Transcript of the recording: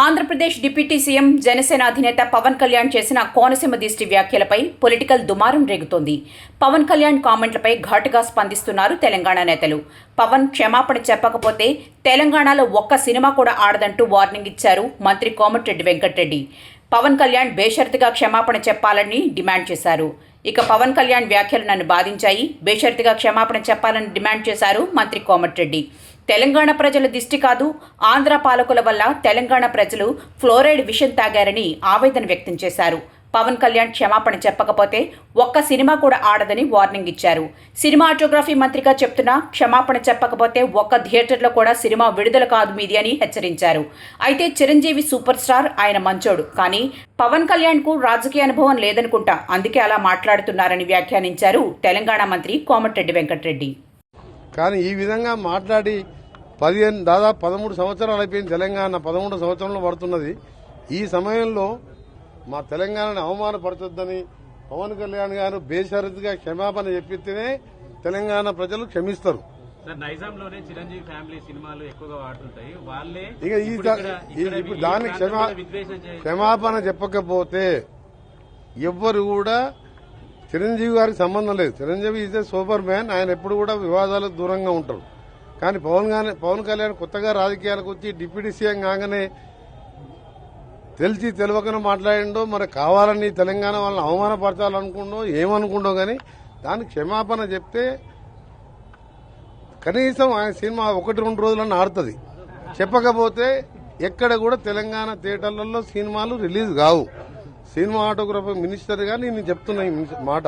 Andhra Pradesh deputy CM Janasena అధినేత పవన్ కళ్యాణ్ చేసిన కోనసీమ దిష్టి వ్యాఖ్యలపై పొలిటికల్ దుమారం రేగుతోంది. పవన్ కళ్యాణ్ కామెంట్లపై ఘాటుగా స్పందిస్తున్నారు తెలంగాణ నేతలు. పవన్ క్షమాపణ చెప్పకపోతే తెలంగాణలో ఒక్క సినిమా కూడా ఆడదంటూ వార్నింగ్ ఇచ్చారు మంత్రి కోమటిరెడ్డి వెంకటరెడ్డి. పవన్ కళ్యాణ్ బేషరతుగా క్షమాపణ చెప్పాలని డిమాండ్ చేశారు. ఇక పవన్ కళ్యాణ్ వ్యాఖ్యలు నన్ను బాధించాయి. బేషరతుగా క్షమాపణ చెప్పాలని డిమాండ్ చేశారు మంత్రి కోమటిరెడ్డి. తెలంగాణ ప్రజల దిష్టి కాదు ఆంధ్ర పాలకుల వల్ల తెలంగాణ ప్రజలు ఫ్లోరైడ్ విషం తాగారని ఆవేదన వ్యక్తం చేశారు. పవన్ కళ్యాణ్ క్షమాపణ చెప్పకపోతే ఒక్క సినిమా కూడా ఆడదని వార్నింగ్ ఇచ్చారు. సినిమాటోగ్రఫీ మంత్రిగా చెప్తున్నా క్షమాపణ చెప్పకపోతే ఒక్క థియేటర్లో కూడా సినిమా విడుదల కాదు మీది అని హెచ్చరించారు. అయితే చిరంజీవి సూపర్ స్టార్ ఆయన మంచోడు. కానీ పవన్ కళ్యాణ్కు రాజకీయ అనుభవం లేదనుకుంటా అందుకే అలా మాట్లాడుతున్నారని వ్యాఖ్యానించారు తెలంగాణ మంత్రి కోమటిరెడ్డి వెంకటరెడ్డి. కానీ ఈ విధంగా మాట్లాడి పదిహేను దాదాపు పదమూడు సంవత్సరాలు అయిపోయింది తెలంగాణ. పదమూడు సంవత్సరంలో పడుతున్నది. ఈ సమయంలో మా తెలంగాణని అవమానపరచొద్దని పవన్ కళ్యాణ్ గారు బేషరతుగా క్షమాపణ చెప్పితేనే తెలంగాణ ప్రజలు క్షమిస్తారు. నైజాంలోనే చిరంజీవి ఫ్యామిలీ సినిమాలు ఎక్కువగా వాళ్ళే ఇప్పుడు దానికి క్షమాపణ చెప్పకపోతే ఎవ్వరు కూడా చిరంజీవి గారికి సంబంధం లేదు. Chiranjeevi is a super man ఆయన ఎప్పుడు కూడా వివాదాలకు దూరంగా ఉంటారు. కానీ పవన్ గాని పవన్ కళ్యాణ్ కొత్తగా రాజకీయాలకు వచ్చి డిప్యూటీ సీఎం కాగానే తెలిసి తెలియకనే మాట్లాడిండో మరి కావాలని తెలంగాణ వాళ్ళని అవమానపరచాలనుకుండో ఏమనుకుండో కానీ దానికి క్షమాపణ చెప్తే కనీసం ఆయన సినిమా ఒకటి రెండు రోజులన్నా ఆడుతుంది. చెప్పకపోతే ఎక్కడ కూడా తెలంగాణ థియేటర్లలో సినిమాలు రిలీజ్ కావు. సినిమా ఆటోగ్రఫర్ మినిస్టర్ కానీ నేను చెప్తున్నా మాట.